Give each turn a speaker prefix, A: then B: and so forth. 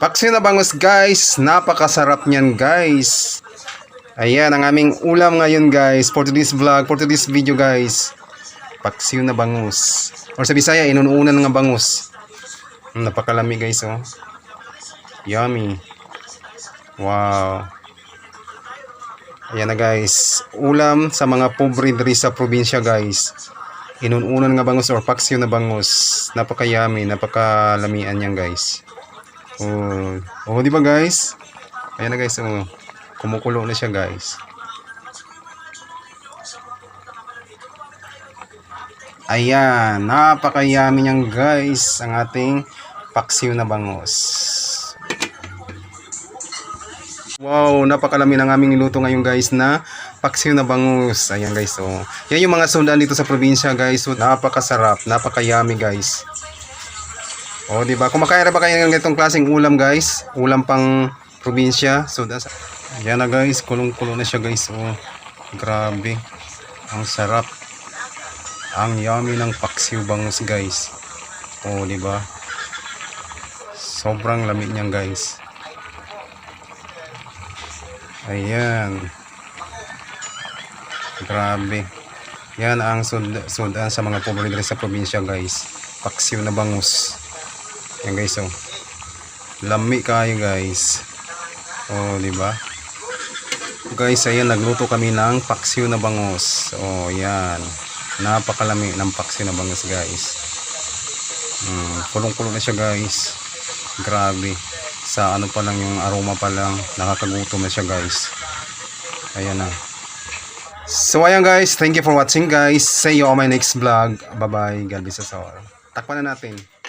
A: Paksiw na bangus guys. Napakasarap niyan guys. Ayan ang aming ulam ngayon guys. For today's vlog, for today's video guys. Paksiw na bangus. Or sa Bisaya, inununan nga bangus. Mm, napakalami guys oh. Yummy. Wow. Ayan na guys. Ulam sa mga pobre diri sa probinsya guys. Inununan nga bangus or paksiw na bangus. Napaka-yummy, napakalamian yan guys. Oh, oh di ba guys? Ayan na guys, oh. Kumukulo na siya guys. Ayan, napaka-yummy niyan guys ang ating paksiw na bangus. Wow, napakalami ng aming niluto ngayon guys na paksiw na bangus. Ayan guys, oh. Yan yung mga sundan dito sa probinsya guys. So, napakasarap, napaka-yummy guys. Oh, di ba? Kumakain na ba kayo ng ganitong klaseng ulam guys? Ulam pang probinsya. So, das Yan na guys, kulong-kulo na siya guys. Oh, grabe. Ang sarap. Ang yummy ng paksiw bangus guys. Oh, di ba? Sobrang lamig niyan guys. Ayan. Grabe. Yan ang sud sudan sa mga pobre sa probinsya guys. Paksiw na bangus. Yan guys oh. Lami kayo guys. Oh, di ba? Guys, ayan nagluto kami ng paksiw na bangus. Oh, yan. Napakalami ng paksiw na bangus guys. Hmm, kulong-kulong na siya guys. Grabe. Sa ano pa lang yung aroma pa lang, nakakagutom na siya guys. Ayan na. So ayan guys, thank you for watching guys. See you on my next vlog. Bye bye. God bless us all. Takpan na natin.